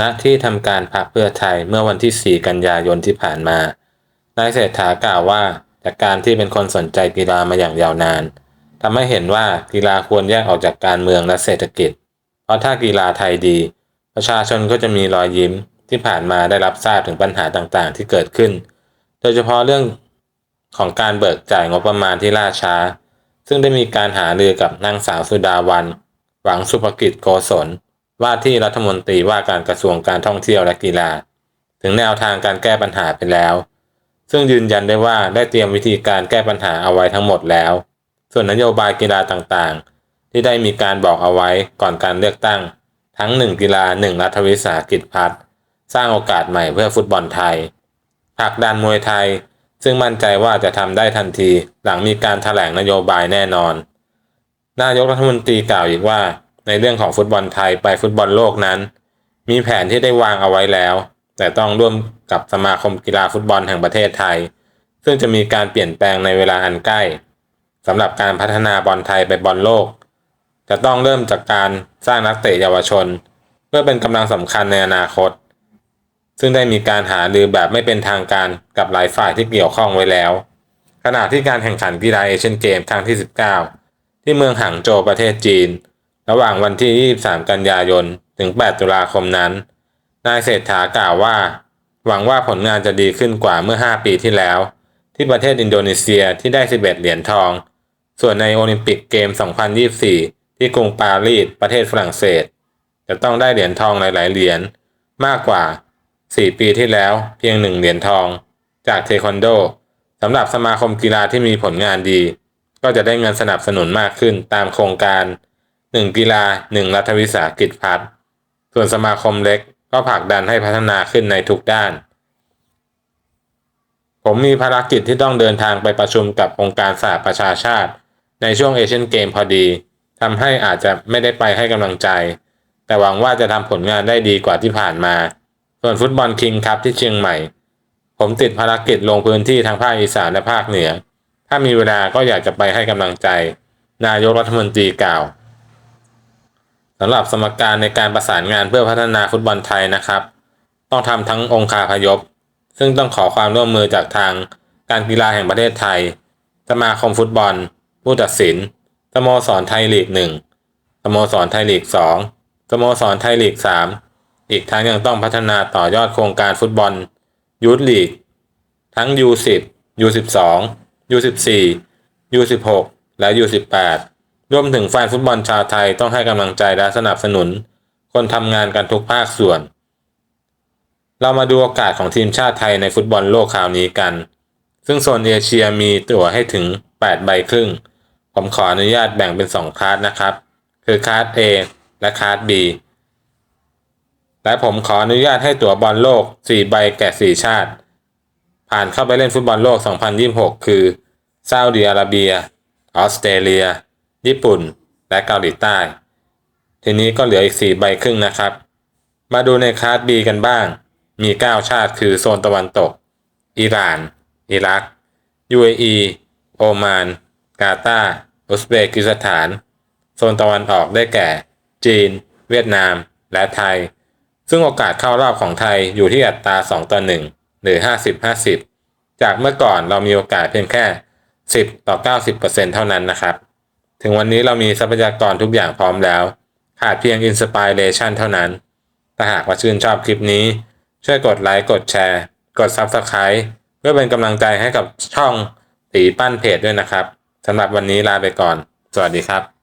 ณที่ทำการพรรคเพื่อไทยเมื่อวันที่ 4 กันยายนที่ผ่านมา นายเศรษฐากล่าวว่าจากการที่เป็นคนสนใจกีฬามาอย่างยาวนานทำให้เห็นว่ากีฬาควรแยกออกจากการเมืองและเศรษฐกิจ เพราะถ้ากีฬาไทยดี ประชาชนก็จะมีรอยยิ้มที่ผ่านมาได้รับทราบถึงปัญหาต่างๆ ที่เกิดขึ้น โดยเฉพาะเรื่องของการเบิกจ่ายงบประมาณที่ล่าช้า ซึ่งได้มีการหารือกับนางสาวสุดาวัน หวังสุภกิจโกศล ว่าที่รัฐมนตรีว่าการกระทรวงการท่องเที่ยวและกีฬา ถึงแนวทางการแก้ปัญหาไปแล้ว ซึ่งยืนยันได้ว่าได้เตรียมวิธีการแก้ปัญหาเอาไว้ทั้งหมดแล้ว ส่วนนโยบายกีฬาต่างๆ ที่ได้มีการบอกเอาไว้ก่อนการเลือกตั้ง ทั้ง 1 กีฬา 1 รัฐวิสาหกิจพัฒน์สร้างโอกาสใหม่เพื่อฟุตบอลไทยผลักดันมวยไทย ซึ่งมั่นใจว่าจะทำได้ทันทีหลังมีการถแถลงนโยบายแน่นอน นายกรัฐมนตรีกล่าวอีกว่า ในเรื่องของฟุตบอลไทยไปฟุตบอลโลกนั้น มีแผนที่ได้วางเอาไว้แล้ว แต่ต้องร่วมกับสมาคมกีฬาฟุตบอลแห่งประเทศไทย ซึ่งจะมีการเปลี่ยนแปลงในเวลาอันใกล้สำหรับการพัฒนาบอลไทยไปบอลโลก จะต้องเริ่มจากการสร้างนักเตะเยาวชน เพื่อเป็นกำลังสำคัญในอนาคต ซึ่งได้มีการหารือแบบไม่เป็นทางการกับหลายฝ่ายที่เกี่ยวข้องไว้แล้ว ขณะที่การแข่งขันกีฬาเอเชียนเกมครั้งที่ 19 ที่เมืองหางโจวประเทศจีน ระหว่างวันที่ 23 กันยายน ถึง 8 ตุลาคมนั้น นายเศรษฐากล่าวว่า หวังว่าผลงานจะดีขึ้นกว่าเมื่อ 5 ปีที่แล้ว ที่ประเทศอินโดนีเซียที่ได้ 11 เหรียญทอง ส่วนในโอลิมปิกเกม 2024 ที่กรุงปารีส ประเทศฝรั่งเศส จะต้องได้เหรียญทองหลาย ๆ เหรียญมากกว่า 4 ปีที่แล้ว เพียง 1 เหรียญทอง จากเทควันโดสำหรับสมาคมกีฬาที่มีผลงานดี ก็จะได้เงินสนับสนุนมากขึ้นตามโครงการ 1กีฬา1รัฐวิสาหกิจพัฒน์ส่วนสมาคมเล็กก็ผลักดันให้พัฒนาขึ้นในทุกด้าน ผมมีภารกิจที่ต้องเดินทางไปประชุมกับองค์การสหประชาชาติ ในช่วงเอเชียนเกมพอดีทำให้อาจจะไม่ได้ไปให้กำลังใจ แต่หวังว่าจะทำผลงานได้ดีกว่าที่ผ่านมา ส่วนฟุตบอลคิงคัพที่เชียงใหม่ ผมติดภารกิจลงพื้นที่ทางภาคอีสานและภาคเหนือ ถ้ามีเวลาก็อยากจะไปให้กำลังใจ นายกรัฐมนตรีกล่าว สำหรับสมการในการประสานงานเพื่อพัฒนาฟุตบอลไทยนะครับ ต้องทำทั้งองค์คาพยพ ซึ่งต้องขอความร่วมมือจากทางการกีฬาแห่งประเทศไทย สมาคมฟุตบอล ผู้ตัดสิน สโมสรไทยลีกหนึ่งสโมสรไทยลีกสองสโมสรไทยลีกสามอีกทั้งยังต้องพัฒนาต่อยอดโครงการฟุตบอลยูทลีก ทั้ง U10 U12 U14 U16 และ U18 รวมถึงแฟนฟุตบอลชาวไทยต้องให้กำลังใจและสนับสนุน คนทำงานกันทุกภาคส่วน เรามาดูโอกาสของทีมชาติไทยในฟุตบอลโลกคราวนี้กัน ซึ่งโซนเอเชียมีตั๋วให้ถึง 8 ใบครึ่ง ผมขออนุญาตแบ่งเป็น 2คลาสนะครับ คือคลาส A และคลาส B และผมขออนุญาตให้ตั๋วบอลโลก 4 ใบแก่ 4 ชาติ ผ่านเข้าไปเล่นฟุตบอลโลก 2026 คือซาอุดิอาระเบีย ออสเตรเลีย ญี่ปุ่น และเกาหลีใต้ ทีนี้ก็เหลืออีก 4 ใบครึ่งนะครับ มาดูในคลาส B กันบ้าง มี 9 ชาติคือโซนตะวันตก อิหร่าน อิรัก UAE โอมาน กาตาร์อุซเบกิสถาน โซนตะวันออกได้แก่ จีน เวียดนาม และไทย ซึ่งโอกาสเข้ารอบของไทยอยู่ที่อัตรา 2 ต่อ 1 หรือ 50-50 จากเมื่อก่อนเรามีโอกาสเพียงแค่ 10 ต่อ 90%เท่านั้นนะครับ ถึงวันนี้เรามีทรัพยากรทุกอย่างพร้อมแล้ว ขาดเพียงอินสปิเรชันเท่านั้น ถ้าหากว่าชื่นชอบคลิปนี้ ช่วยกดไลค์กดแชร์ กด Subscribe เพื่อเป็นกำลังใจให้กับช่องตีปั้นเพจด้วยนะครับสำหรับวันนี้ลาไปก่อน สวัสดีครับ